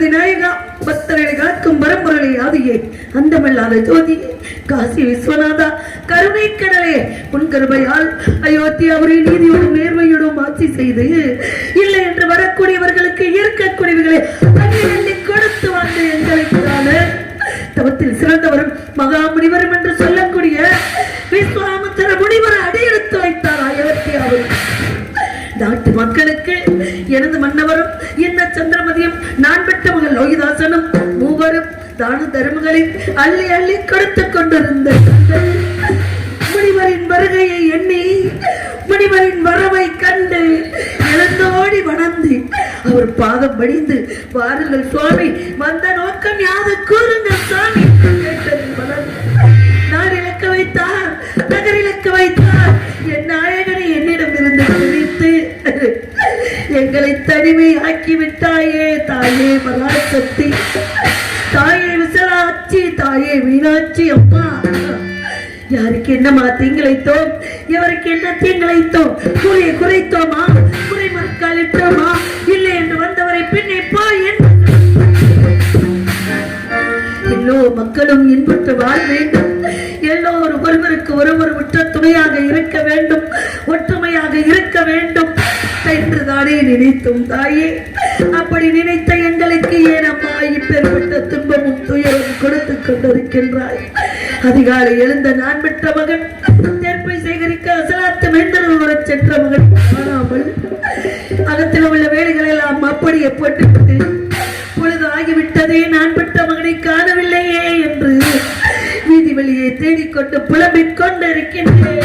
பார்வதி நாயகா பக்தர்களை காக்கும் பரம்பொருளை ஆதியே அந்தமல்லாத ஜோதி காசி விஸ்வநாதா கருணை கடலே உன் கருமையால் அயோத்தியாவுரை நீதியோடும் நேர்மையோடும் ஆட்சி செய்து இல்லை என்று வரக்கூடியவர்களுக்கு இருக்கக்கூடியவர்களை அள்ளி கொடுத்து வந்த எங்களுக்கான தவத்தில் சிறந்தவரும் மகா முனிவரும் என்று சொல்லக்கூடிய விஸ்வாமித்திர முனிவர் அடியெடுத்து வைத்தார் அயோத்தியாவில். நாட்டு மக்களுக்கு எனது மன்னவரும் நான் பெற்ற மகள் லோகிதாசனம் மூவரும் தான தர்மங்களை அள்ளி அள்ளி கொடுத்து கொண்டிருந்த முனிவரின் வருகையை எண்ணி முனிவரின் வரவை கண்டு எழுந்தோடி வணந்து அவர் பாதம் படிந்து வாருங்கள் சுவாமி வந்த நோக்கம் யாது? கூறுங்கள் சுவாமி கேட்டது. எங்களை தனிமை ஆக்கிவிட்டாயே தாயே மகாசக்தி. தாயே விசலாட்சி தாயே மீனாட்சி அம்மா. யாருக்கு என்னமா தீங்கிழைத்தோம் எவருக்கு என்ன தீங்கிழைத்தோம் குறையை குறைத்தோமா? குறை மறுக்காலிட்டோமா? இல்லை என்று வந்தவரை பின்னே போ எல்லோ மக்களும் இன்புற்று வாழ வேண்டும் எல்லோரும் ஒருவருக்கு ஒருவர் உற்ற துணையாக இருக்க வேண்டும். ஒற்றுமையாக இருக்க வேண்டும். நானே நினைத்தோம் தாயே? அப்படி நினைத்த எங்களுக்கு ஏன் அம்மா இப்பேற்பட்ட துன்பமும் துயரும் கொடுத்து கொண்டிருக்கின்றாய்? அதிகாலை எழுந்த நான் பெற்ற மகன் தேர்ப்பை சேகரிக்க அசலாத்து மெந்தனோட சென்ற மகன் காணாமல் அகத்தில் உள்ள வேலைகள் எல்லாம் அப்படியே போட்டுவிட்டு பொழுது ஆகிவிட்டதே நான் பெற்ற மகனை காணவில்லையே என்று வீதி வழியை தேடிக்கொண்டு புலம்பிக் கொண்டிருக்கின்றேன்.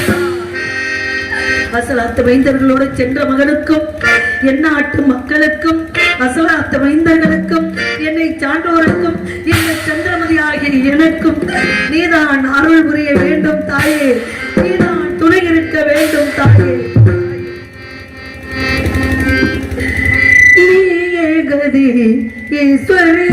அசலாத்து மைந்தர்களோடு சென்ற மகனுக்கும் என் நாட்டு மக்களுக்கும் அசலாத்த மைந்தர்களுக்கும் என்னை சான்றோருக்கும் இந்த சந்திரமதி ஆகிய எனக்கும் நீதான் அருள் புரிய வேண்டும் தாயே. நீதான் துணை இருக்க வேண்டும் தாயே. நீயே கதி ஈஸ்வரே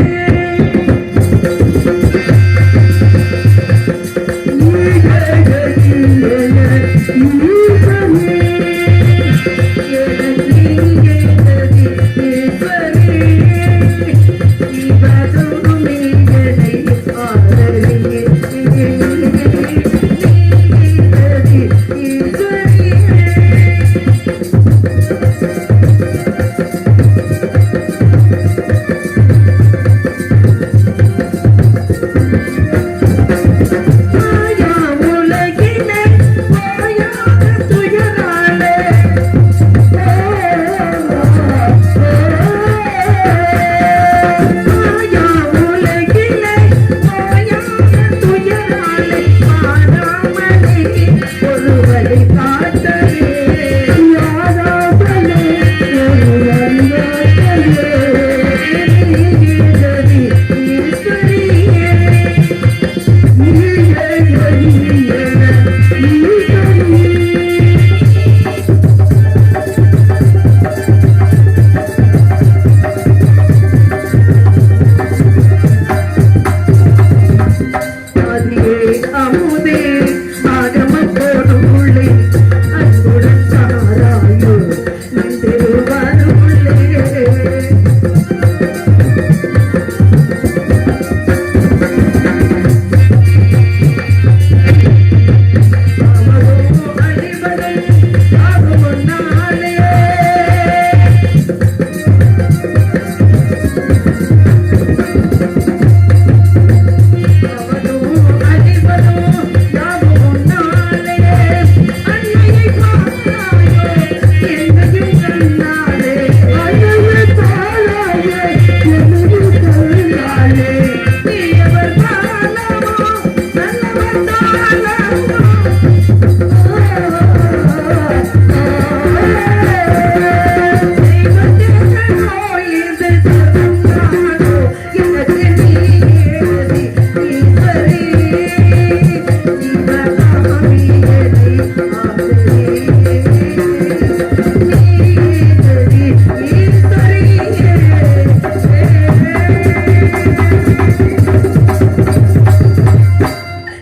Thank you.